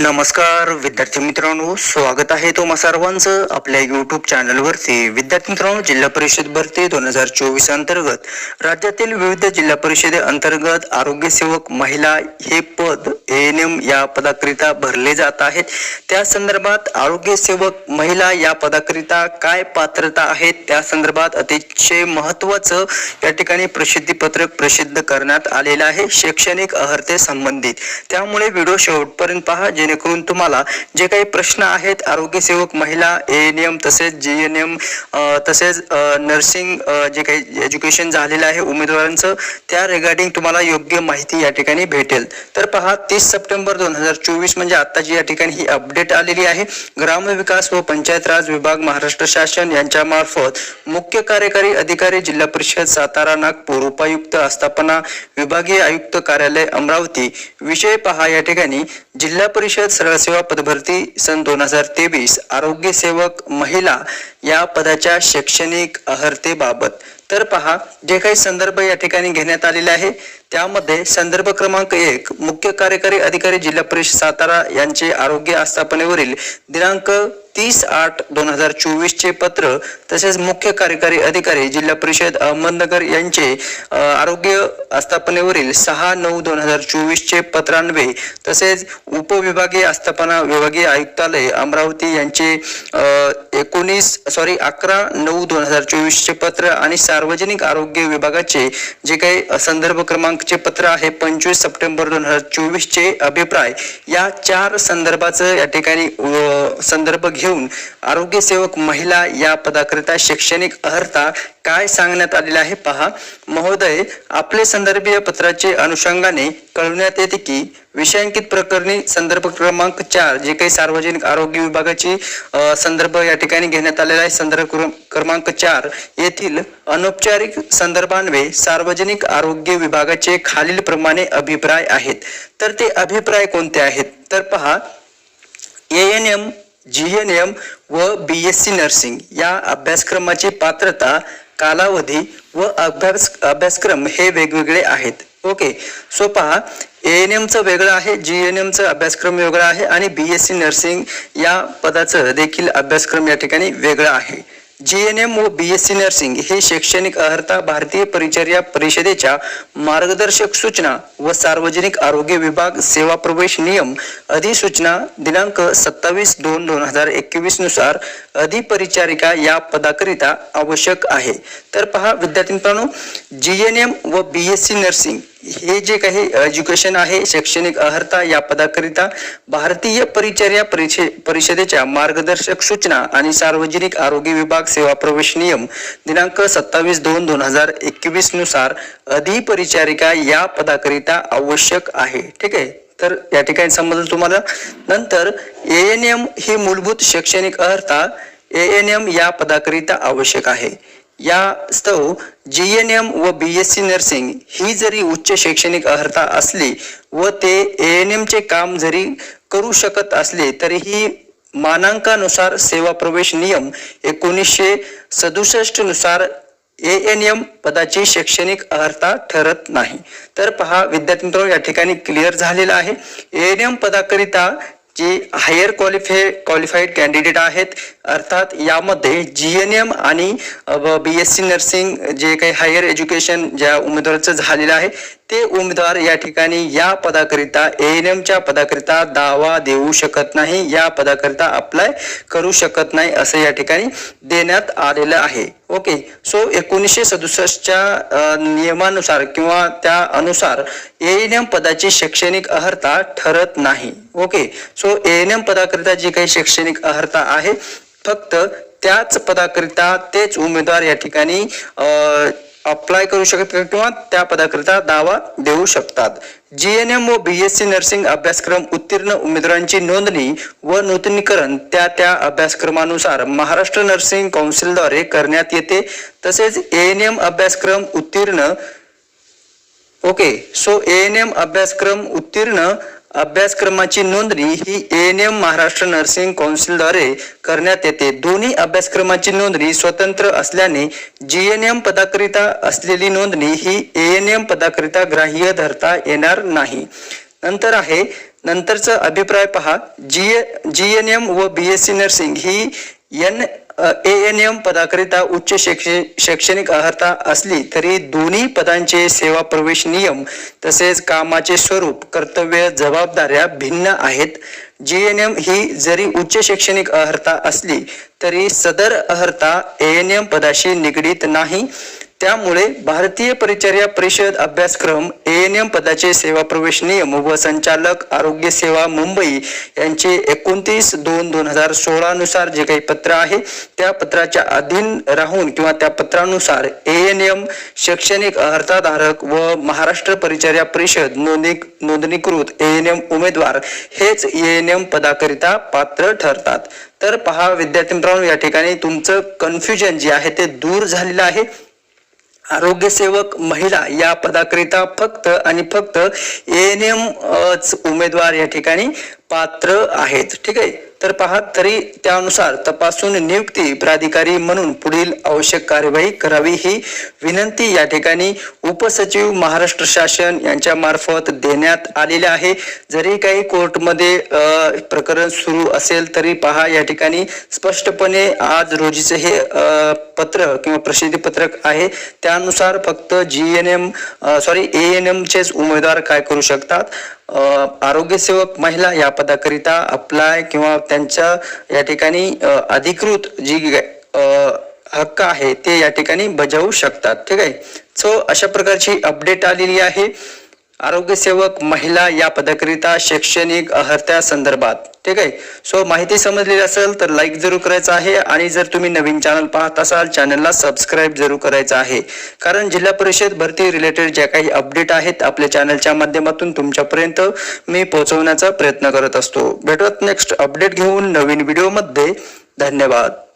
नमस्कार विद्यार्थी मित्रांनो. स्वागत आहे तुम्हा सर्वांचं आपल्या युट्यूब चॅनलवरती विद्यार्थी मित्रांनो जिल्हा परिषद भरती दोन हजार चोवीस अंतर्गत. राज्यातील विविध जिल्हा परिषदे अंतर्गत आरोग्य सेवक महिला हे पद एन एम या पदाकरिता भरले जात आहेत. त्या संदर्भात आरोग्य सेवक महिला या पदाकरिता काय पात्रता आहेत? त्या संदर्भात अतिशय महत्वाचं या ठिकाणी प्रसिद्धी पत्रक प्रसिद्ध करण्यात आलेलं आहे. शैक्षणिक अर्हते संबंधित त्यामुळे व्हिडिओ शेवटपर्यंत पहा जे जेणेकरून तुम्हाला जे काही प्रश्न आहेत आरोग्य सेवक महिला ए एन एम तसेच जे एन एम तसेच नर्सिंग जे काही एज्युकेशन झालेलं आहे उमेदवारांचं त्या रिगार्डिंग तुम्हाला योग्य माहिती या ठिकाणी भेटेल. तर पहा तीस सप्टेंबर दोन हजार चोवीस म्हणजे आत्ताची या ठिकाणी ही अपडेट आलेली आहे. ग्रामविकास व पंचायत राज विभाग महाराष्ट्र शासन यांच्या मार्फत मुख्य कार्यकारी अधिकारी जिल्हा परिषद सातारा नागपूर उपायुक्त आस्थापना विभागीय आयुक्त कार्यालय अमरावती विषय पहा या ठिकाणी. जिल्हा परिषद सरळ सेवा पदभरती सन दोन हजार तेवीस आरोग्य सेवक महिला या पदाच्या शैक्षणिक अर्हतेबाबत तर पहा जे काही संदर्भ या ठिकाणी घेण्यात आलेले आहे त्यामध्ये संदर्भ क्रमांक एक मुख्य कार्यकारी अधिकारी जिल्हा परिषद सातारा यांचे आरोग्य आस्थापनेवरील दिनांक तीस आठ दोन हजार चोवीस चे पत्र तसेच मुख्य कार्यकारी अधिकारी जिल्हा परिषद अहमदनगर यांचे आरोग्य आस्थापनेवरील सहा नऊ दोन हजार चोवीस चे पत्रान्वये तसेच उपविभागीय आस्थापना विभागीय आयुक्तालय अमरावती यांचे एकोणीस सॉरी अकरा नऊ दोन हजार चोवीस चे पत्र आणि सार्वजनिक आरोग्य विभागाचे जे काही संदर्भ क्रमांकचे पत्र आहे पंचवीस सप्टेंबर दोन हजार चोवीस चे अभिप्राय या चार संदर्भाचं या ठिकाणी संदर्भ घेऊन आरोग्य आरोग्यसेवक महिला या पदाकरिता शैक्षणिक अर्हता काय सांगण्यात आलेले आहे पहा. महोदय आपले संदर्भीय पत्राचे अनुषंगाने कळवण्यात येते की विषयांकित प्रकरणी संदर्भ क्रमांक चार जे काही सार्वजनिक आरोग्य विभागाची संदर्भ या ठिकाणी घेण्यात आलेला आहे. संदर्भ क्रम- क्रमांक चार येथील अनौपचारिक संदर्भान्वे सार्वजनिक आरोग्य विभागाचे खालील प्रमाणे अभिप्राय आहेत. तर ते अभिप्राय कोणते आहेत? तर पहा. A N M G N M व बी एस सी नर्सिंग या अभ्यासक्रमाची पात्रता कालावधी व अभ्यास अभ्यासक्रम हे वेगवेगळे आहेत. ओके सो पहा ए एन एमचं वेगळं आहे जी एन एमचं अभ्यासक्रम वेगळा आहे आणि बी एस सी नर्सिंग या पदाचं देखील अभ्यासक्रम या ठिकाणी वेगळा आहे. जी एन एम व बी एस सी नर्सिंग हे शैक्षणिक अर्हता भारतीय परिचर्या परिषदेच्या मार्गदर्शक सूचना व सार्वजनिक आरोग्य विभाग सेवा प्रवेश नियम अधिसूचना दिनांक सत्तावीस दोन दोन हजार एकवीसनुसार अधिपरिचारिका या पदाकरिता आवश्यक आहे. तर पहा विद्यार्थी मित्रांनो जी एन एम व बी एस सी नर्सिंग हे जे काही एज्युकेशन आहे शैक्षणिक अर्हता या पदाकरिता भारतीय परिचर्या परिषदेच्या मार्गदर्शक सूचना आणि सार्वजनिक आरोग्य विभाग सेवा प्रवेश नियम दिनांक सत्तावीस दोन दोन हजार एकवीसनुसार अधिपरिचारिका या पदाकरिता आवश्यक आहे. ठीक आहे? तर या ठिकाणी समजलं तुम्हाला. नंतर ए एन एम ही मूलभूत शैक्षणिक अर्हता ए एन एम या पदाकरिता आवश्यक आहे. या स्तव जी एन एम व बी एस सी नर्सिंग ही जरी उच्च शैक्षणिक अर्हता असली व ते ए एन एमचे काम जरी करू शकत असले तरीही मानांकानुसार सेवा प्रवेश नियम एकोणीसशे सदुसष्टनुसार ए एन एम पदाची शैक्षणिक अर्हता ठरत नाही. तर पहा विद्यार्थी मित्रांनो या ठिकाणी क्लिअर झालेलं आहे. ए एन एम पदाकरिता जे हायर क्वालिफाय क्वालिफाईड कॅन्डिडेट आहेत अर्थात यामध्ये जी एन एम आणि बी एस सी नर्सिंग जे काही हायर एज्युकेशन ज्या उमेदवाराचं झालेलं आहे ते उमेदवार या ठिकाणी या पदाकरिता ए एन एमच्या पदाकरिता दावा देऊ शकत नाही या पदाकरिता अप्लाय करू शकत नाही असं या ठिकाणी देण्यात आलेलं आहे. ओके सो एकोणीसशे सदुसष्टच्या नियमानुसार किंवा त्या अनुसार ए एन एम पदाची शैक्षणिक अर्हता ठरत नाही. Okay so A N M पदाकरिता जी काही शैक्षणिक अर्हता आहे फक्त त्याच पदाकरिता तेच उमेदवार या ठिकाणी अप्लाय करू शकत किंवा त्या पदाकरिता दावा देऊ शकतात. जी एन एम व बी एस सी नर्सिंग अभ्यासक्रम उत्तीर्ण उमेदवारांची नोंदणी व नूतनीकरण त्या त्या अभ्यासक्रमानुसार महाराष्ट्र नर्सिंग कौन्सिलद्वारे करण्यात येते. तसेच ए एन एम अभ्यासक्रम उत्तीर्ण okay so A N M अभ्यासक्रम उत्तीर्ण अभ्यासक्रमाची नोंदणी ही A N M Maharashtra nursing कौन्सिलद्वारे करण्यात येते. दोन्ही अभ्यासक्रमाची नोंदणी स्वतंत्र असल्याने जी एन एम पदाकरिता असलेली नोंदणी ही ए एन एम पदाकरिता ग्राह्य धरता येणार नाही. नंतर आहे नंतरचा अभिप्राय पहा. जी जी एन एम व बी एस सी नर्सिंग ही एन ए एन एम पदाकरिता उच्च शैक्षणिक शैक्षणिक अर्हता असली तरी दोन्ही पदांचे सेवा प्रवेश नियम तसेच कामाचे स्वरूप कर्तव्य जबाबदाऱ्या भिन्न आहेत. जी एन एम ही जरी उच्च शैक्षणिक अर्हता असली तरी सदर अर्हता ए एन एम पदाशी निगडीत नाही. त्यामुळे भारतीय परिचर्या परिषद अभ्यासक्रम ए एन एम पदाचे सेवा प्रवेश नियम व संचालक आरोग्य सेवा मुंबई यांचे एकोणतीस दोन दोन हजार सोळा नुसार जे काही पत्र आहे त्या पत्राच्या अधीन राहून किंवा त्या पत्रानुसार ए एन एम शैक्षणिक अर्हताधारक व महाराष्ट्र परिचर्या परिषद नोंदणी नोंदणीकृत ए एन एम उमेदवार हेच ए एन एम पदाकरिता पात्र ठरतात. तर पहा विद्यार्थी मित्रांनो या ठिकाणी तुमचं कन्फ्युजन जे आहे ते दूर झालेलं आहे. आरोग्यसेवक महिला या पदाकरिता फक्त आणि फक्त एन एम उमेदवार या ठिकाणी पात्र आहेत. ठीक आहे? तर पहा तरी त्यानुसार तपासून नियुक्ती प्राधिकारी म्हणून पुढील आवश्यक कार्यवाही करावी ही विनंती या ठिकाणी उपसचिव महाराष्ट्र शासन यांच्या मार्फत देण्यात आलेले आहे. जरी काही कोर्टमध्ये प्रकरण सुरू असेल तरी पहा या ठिकाणी स्पष्टपणे आज रोजीचे हे पत्र किंवा प्रसिद्धी पत्रक आहे. त्यानुसार फक्त G N M sorry A N एमचेच उमेदवार काय करू शकतात? आरोग्यसेवक महिला या पदाकरिता अप्लाय किंवा त्यांच्या या ठिकाणी अधिकृत जी हक्क आहे ते या ठिकाणी बजावू शकतात. ठीक आहे? सो अशा प्रकारची अपडेट आलेली आहे. आरोग्यसेवक महिला या पदाकरिता शैक्षणिक अर्हत्या संदर्भात ठीक आहे? सो माहिती समजलेली असेल तर लाईक जरूर करायचं आहे आणि जर तुम्ही नवीन चॅनल पाहत असाल चॅनलला सबस्क्राईब जरूर करायचं आहे. कारण जिल्हा परिषद भरती रिलेटेड ज्या काही अपडेट आहेत आपल्या चॅनलच्या माध्यमातून तुमच्यापर्यंत मी पोहोचवण्याचा प्रयत्न करत असतो. भेटत नेक्स्ट अपडेट घेऊन नवीन व्हिडिओमध्ये धन्यवाद.